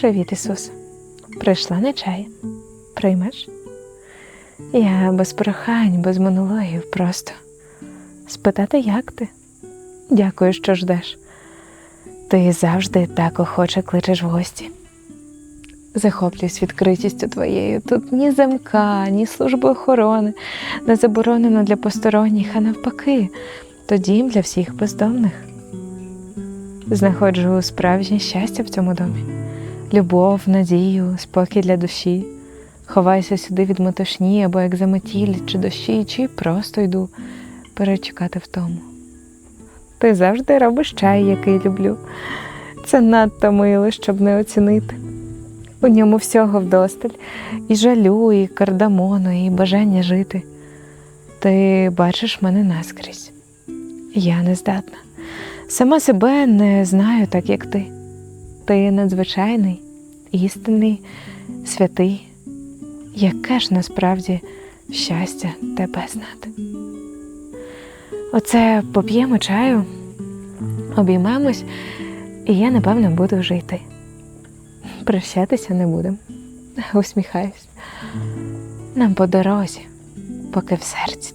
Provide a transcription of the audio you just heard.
Привіт, Ісус. Прийшла на чай. Приймеш? Я без прохань, без монологів просто. Спитати, як ти? Дякую, що ждеш. Ти завжди так охоче кличеш в гості. Захоплююсь відкритістю твоєю. Тут ні замка, ні служби охорони, не заборонено для посторонніх, а навпаки, то дім для всіх бездомних. Знаходжу справжнє щастя в цьому домі любов, надію, спокій для душі. Ховаюся сюди від метушні або як заметіль, чи дощі, чи просто йду перечекати втому. Ти завжди робиш чай, який люблю. Це надто мило, щоб не оцінити. У ньому всього вдосталь, і жалю, і кардамону, і бажання жити. Ти бачиш мене наскрізь. Я не здатна. Сама себе не знаю так, як ти. Ти надзвичайний, істинний, святий. Яке ж насправді щастя тебе знати. Оце поп'ємо чаю, обіймемось, і я, напевно, буду вже йти. Прощатися не будемо. Усміхаюсь. Нам по дорозі, поки в серці